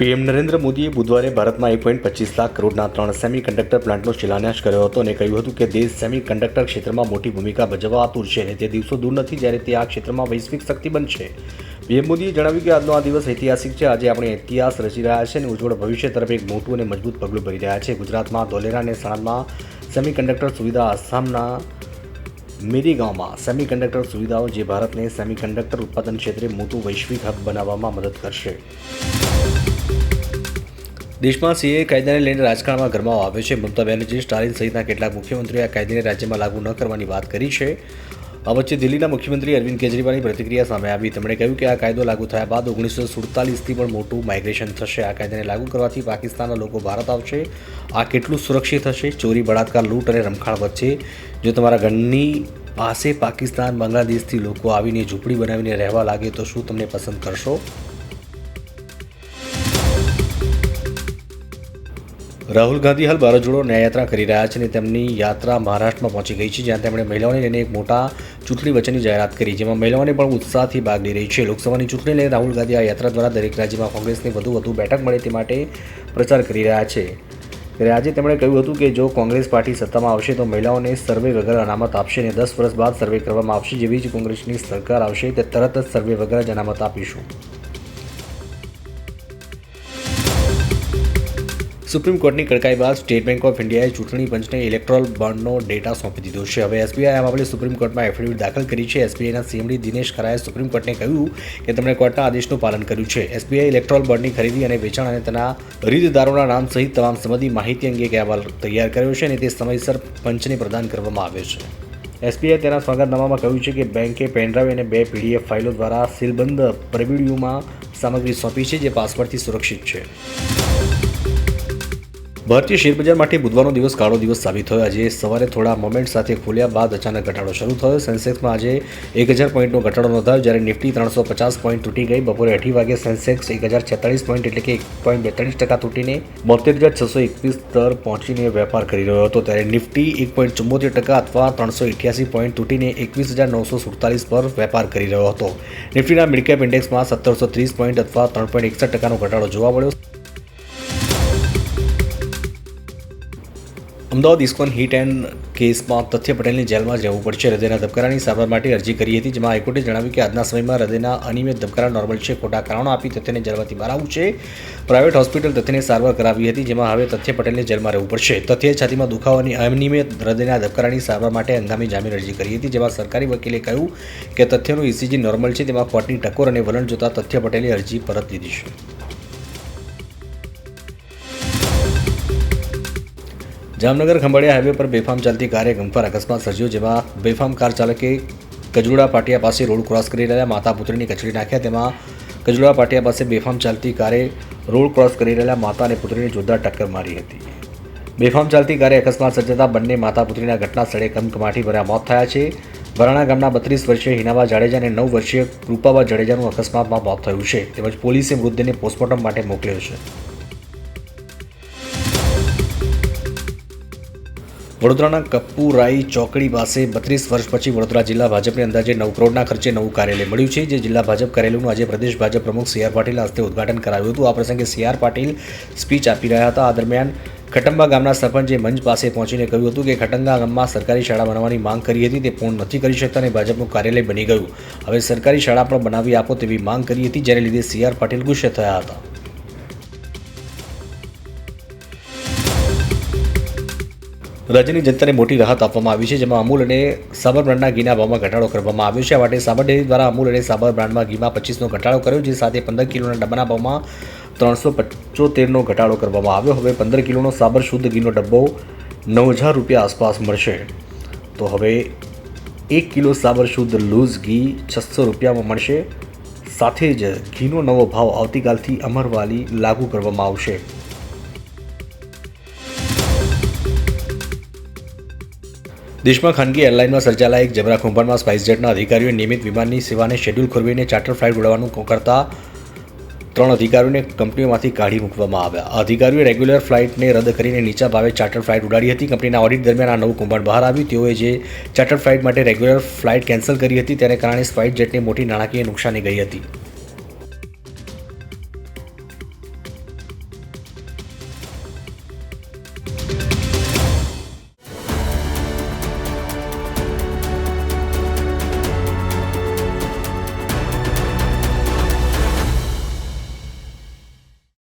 PM Narendra મોદીએ બુધવારે ભારતમાં એક પોઈન્ટ પચીસ લાખ કરોડના ત્રણ સેમી કંડક્ટર પ્લાન્ટનો શિલાન્યાસ કર્યો હતો અને કહ્યું હતું કે દેશ સેમી કંડક્ટર ક્ષેત્રમાં મોટી ભૂમિકા ભજવવા આતુર છે અને તે દિવસો દૂર નથી જ્યારે તે આ ક્ષેત્રમાં વૈશ્વિક શક્તિ બનશે. પીએમ મોદીએ જણાવ્યું કે આજનો આ દિવસ ઐતિહાસિક છે. આજે આપણે ઇતિહાસ રચી રહ્યા છે અને ઉજ્જવળ ભવિષ્ય તરફ એક મોટું અને મજબૂત પગલું ભરી રહ્યા છે. ગુજરાતમાં ધોલેરા અને સાણંદમાં સેમી કંડક્ટર સુવિધા, આસામના મેરી ગામમાં સેમિકન્ડક્ટર સુવિધાઓ જે ભારતને સેમિકન્ડક્ટર ઉત્પાદન ક્ષેત્રે મોટું વૈશ્વિક હબ બનાવવામાં મદદ કરશે. દેશમાં સીએ કાયદાને લઈને રાજકારણમાં ગરમાવો આવ્યો છે. મમતા બેનર્જી, સ્ટાલિન સહિતના કેટલાક મુખ્યમંત્રીઓએ આ કાયદાને રાજ્યમાં લાગુ ન કરવાની વાત કરી છે. આ વચ્ચે દિલ્હીના મુખ્યમંત્રી અરવિંદ કેજરીવાલની પ્રતિક્રિયા સામે આવી. તેમણે કહ્યું કે આ કાયદો લાગુ થયા બાદ ઓગણીસો સુડતાલીસથી પણ મોટું માઇગ્રેશન થશે. આ કાયદાને લાગુ કરવાથી પાકિસ્તાનના લોકો ભારત આવશે. આ કેટલું સુરક્ષિત હશે? ચોરી, બળાત્કાર, લૂંટ અને રમખાણ વચ્ચે જો તમારા ઘરની પાસે પાકિસ્તાન, બાંગ્લાદેશથી લોકો આવીને ઝૂંપડી બનાવીને રહેવા લાગે તો શું તમને પસંદ કરશો? રાહુલ ગાંધી હાલ ભારત જોડો ન્યાયયાત્રા કરી રહ્યા છે અને તેમની યાત્રા મહારાષ્ટ્રમાં પહોંચી ગઈ છે, જ્યાં તેમણે મહિલાઓને લઈને એક મોટા ચૂંટણી વચ્ચેની જાહેરાત કરી, જેમાં મહિલાઓને પણ ઉત્સાહથી ભાગ લઈ રહી છે. લોકસભાની ચૂંટણી લઈને રાહુલ ગાંધી આ યાત્રા દ્વારા દરેક રાજ્યમાં કોંગ્રેસને વધુ વધુ બેઠક મળે તે માટે પ્રચાર કરી રહ્યા છે. ત્યારે આજે તેમણે કહ્યું હતું કે જો કોંગ્રેસ પાર્ટી સત્તામાં આવશે તો મહિલાઓને સર્વે વગર અનામત આપશે અને દસ વર્ષ બાદ સર્વે કરવામાં આવશે, જેવી જ કોંગ્રેસની સરકાર આવશે, તે તરત જ સર્વે વગર જ અનામત આપીશું. સુપ્રીમ કોર્ટની કડકાઈ બાદ સ્ટેટ બેંક ઓફ ઇન્ડિયાએ ચૂંટણી પંચને ઇલેક્ટ્રોલ બોન્ડનો ડેટા સોંપી દીધો છે. હવે એસબીઆઈ આ મામલે સુપ્રીમ કોર્ટમાં એફિડેવિટ દાખલ કરી છે. એસબીઆઈના સીએમડી દિનેશ ખરાએ સુપ્રીમ કોર્ટને કહ્યું કે તેમણે કોર્ટના આદેશનું પાલન કર્યું છે. એસબીઆઈ ઇલેક્ટ્રોલ બોન્ડની ખરીદી અને વેચાણ અને તેના ખરીદદારોના નામ સહિત તમામ સંબંધી માહિતી અંગે એક અહેવાલ તૈયાર કર્યો છે અને તે સમયસર પંચને પ્રદાન કરવામાં આવ્યો છે. એસબીઆઈ તેના સ્વાગતનામામાં કહ્યું છે કે બેંકે પેનડ્રાઈવ અને બે પીડીએફ ફાઇલો દ્વારા સીલબંધ પ્રવીડીયુમાં સામગ્રી સોંપી છે, જે પાસવર્ડથી સુરક્ષિત છે. ભારતીય શેરબજાર માટે બુધવારનો દિવસ કાળો દિવસ સાબિત થયો. આજે સવારે થોડા મોમેન્ટ સાથે ખોલ્યા બાદ અચાનક ઘટાડો શરૂ થયો. સેન્સેક્સમાં આજે એક હજાર પોઈન્ટનો ઘટાડો નોંધાયો, જ્યારે નિફ્ટી ત્રણસો પચાસ પોઈન્ટ તૂટી ગઈ. બપોરે અઢી વાગે સેન્સેક્સ એક હજાર છેતાલીસ પોઈન્ટ એટલે કે એક પોઈન્ટ બેતાલીસ ટકા તૂટીને બોતેર હજાર છસો એકવીસ સ્તર પહોંચીને વેપાર કરી રહ્યો હતો. ત્યારે નિફ્ટી એક પોઈન્ટ ચુમ્મોતેર ટકા અથવા ત્રણસો અઠ્યાસી પોઈન્ટ તૂટીને એકવીસ હજાર નવસો સુડતાલીસ પર વેપાર કરી રહ્યો હતો. નિફ્ટીના મિડકેપ ઇન્ડેક્સમાં સત્તરસો ત્રીસ પોઈન્ટ અથવા ત્રણ પોઈન્ટ એકસઠ ટકાનો ઘટાડો જોવા મળ્યો. અમદાવાદ ઇસ્કોન હિટ એન્ડ કેસમાં તથ્ય પટેલની જેલમાં જવું પડશે. હૃદયના ધબકારાની સારવાર માટે અરજી કરી હતી, જેમાં હાઈકોર્ટે જણાવ્યું કે આજના સમયમાં હૃદયના અનિયમિત ધબકારા નોર્મલ છે. ખોટા કારણો આપી તથ્યને જેલમાંથી બહાર આવવું છે. પ્રાઇવેટ હોસ્પિટલ તથ્યને સારવાર કરાવી હતી, જેમાં હવે તથ્ય પટેલને જેલમાં રહેવું પડશે. તથ્ય છાતીમાં દુખાવાની અનિયમિત હૃદયના ધબકારાની સારવાર માટે હંગામી જામીન અરજી કરી હતી, જેમાં સરકારી વકીલે કહ્યું કે તથ્યનું ઇસીજી નોર્મલ છે. તેમાં કોર્ટની ટકોર અને વલણ જોતા તથ્ય પટેલે અરજી પરત લીધી છે. જામનગર ખંભાળિયા હાઈવે પર બેફામ ચાલતી કારે ગમખર અકસ્માત સર્જ્યો, જેમાં બેફામ કાર ચાલકે કજુડા પાટિયા પાસે રોડ ક્રોસ કરી રહેલા માતા પુત્રીની કચડી નાખ્યા. તેમાં કજુડા પાટિયા પાસે બેફામ ચાલતી કારે રોડ ક્રોસ કરી રહેલા માતા અને પુત્રીને જોરદાર ટક્કર મારી હતી. બેફામ ચાલતી કારે અકસ્માત સર્જાતા બંને માતા પુત્રીના ઘટના સ્થળે કમકમાટી ભર્યા મોત થયા છે. વરાણા ગામના બત્રીસ વર્ષીય હિનાબા જાડેજા અને નવ વર્ષીય કૃપાબા જાડેજાનું અકસ્માતમાં મોત થયું છે. તેમજ પોલીસે મૃતદેહને પોસ્ટમોર્ટમ માટે મોકલ્યો છે. વડોદરાના કપુરાઈ ચોકડી પાસે બત્રીસ વર્ષ પછી વડોદરા જિલ્લા ભાજપને અંદાજે નવ કરોડના ખર્ચે નવું કાર્યાલય મળ્યું છે. જે જિલ્લા ભાજપ કાર્યાલયનું આજે પ્રદેશ ભાજપ પ્રમુખ સી આર પાટીલ હસ્તે ઉદઘાટન કરાયું હતું. આ પ્રસંગે સી આર પાટીલ સ્પીચ આપી રહ્યા હતા. આ દરમિયાન ખટંબા ગામના સરપંચે મંચ પાસે પહોંચીને કહ્યું હતું કે ખટંગા ગામમાં સરકારી શાળા બનાવવાની માંગ કરી હતી. તે પૂર્ણ નથી કરી શકતા અને ભાજપનું કાર્યાલય બની ગયું. હવે સરકારી શાળા પણ બનાવી આપો તેવી માંગ કરી હતી. જેને લીધે સી આર પાટીલ ગુસ્સે થયા હતા. રાજ્યની જનતાને મોટી રાહત આપવામાં આવી છે, જેમાં અમૂલ અને સાબર બ્રાન્ડના ઘીના ભાવમાં ઘટાડો કરવામાં આવ્યો છે. આ માટે સાબર ડેરી દ્વારા અમૂલ અને સાબર બ્રાન્ડમાં ઘીમાં પચીસનો ઘટાડો કર્યો, જે સાથે પંદર કિલોના ડબ્બાના ભાવમાં ત્રણસો પચોતેરનો ઘટાડો કરવામાં આવ્યો. હવે પંદર કિલોનો સાબર શુદ્ધ ઘીનો ડબ્બો નવ હજાર રૂપિયા આસપાસ મળશે. તો હવે એક કિલો સાબર શુદ્ધ લૂઝ ઘી છસો રૂપિયામાં મળશે. સાથે જ ઘીનો નવો ભાવ આવતીકાલથી અમરવાલી લાગુ કરવામાં આવશે. દેશમાં ખાનગી એરલાઇનમાં સર્જાયેલા એક જબરા કૌભાંડમાં સ્પાઇસજેટના અધિકારીઓએ નિયમિત વિમાનની સેવાને શેડ્યુલ ખોરવીને ચાર્ટર ફ્લાઇટ ઉડાવવાનું કરતા ત્રણ અધિકારીઓને કંપનીઓમાંથી કાઢી મૂકવામાં આવ્યા. અધિકારીઓએ રેગ્યુલર ફ્લાઇટને રદ કરીને નીચા ભાવે ચાર્ટર ફ્લાઇટ ઉડાડી હતી. કંપનીના ઓડિટ દરમિયાન આ નવું કૌભાંડ બહાર આવ્યું. તેઓએ જે ચાર્ટર ફ્લાઇટ માટે રેગ્યુલર ફ્લાઇટ કેન્સલ કરી હતી, તેને કારણે સ્પાઇસ જેટને મોટી નાણાકીય નુકસાની ગઈ હતી.